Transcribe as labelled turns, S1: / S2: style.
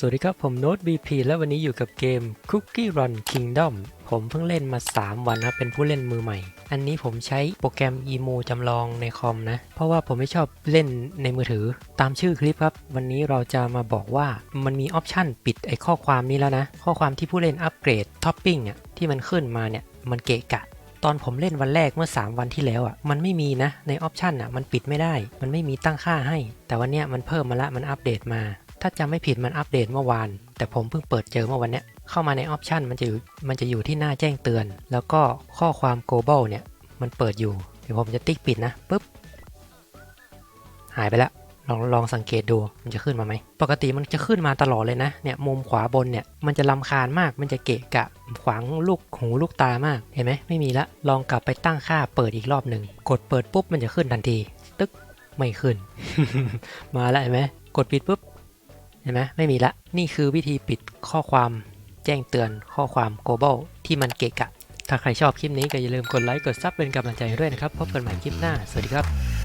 S1: สวัสดีครับ ผมโน้ต BP และวันนี้อยู่กับเกม Cookie Run Kingdom ผมเพิ่งเล่นมา 3 วันครับเป็นผู้เล่นมือใหม่ อันนี้ผมใช้โปรแกรม Emo จำลองในคอมนะ เพราะว่าผมไม่ชอบเล่นในมือถือ ตามชื่อคลิปครับ วันนี้เราจะมาบอกว่ามันมีออปชันปิดไอ้ข้อความนี้แล้วนะ ข้อความที่ผู้เล่นอัปเกรดท็อปปิ้งอะที่มันขึ้นมาเนี่ยมันเกะกะตอนผมเล่นวันแรกเมื่อ 3 วันที่แล้วอะมันไม่มีนะในออปชันอะมันปิดไม่ได้ มันไม่มีตั้งค่าให้ แต่วันเนี้ยมันเพิ่มมาละมันอัปเดตมา ถ้าจำไม่ผิดมันอัปเดตเมื่อวาน แต่ผมเพิ่งเปิดเจอเมื่อวันเนี้ยเข้ามาในออปชันมันจะอยู่มันจะอยู่ที่หน้าแจ้งเตือน แล้วก็ข้อความ global เนี่ย มันเปิดอยู่ เดี๋ยวผมจะติ๊กปิดนะปุ๊บหายไปแล้วลองลองสังเกตดูมันจะขึ้นมาไหม ปกติมันจะขึ้นมาตลอดเลยนะเนี่ยมุมขวาบนเนี่ยมันจะลำคาญมากมันจะเกะกะขวางลูกหูลูกตามากเห็นไหมไม่มีละลองกลับไปตั้งค่าเปิดอีกรอบหนึ่งกดเปิดปุ๊บมันจะขึ้นทันที ตึ๊กไม่ขึ้น มาแล้วเห็นไหมกดปิดปุ๊บ ห็นไหมไม่มีละ นี่คือวิธีปิดข้อความแจ้งเตือนข้อความ global ที่มันเกะกะ ถ้าใครชอบคลิปนี้ก็อย่าลืมกดไลค์ กดซับเป็นกำลังใจด้วยนะครับ พบกันใหม่คลิปหน้า สวัสดีครับ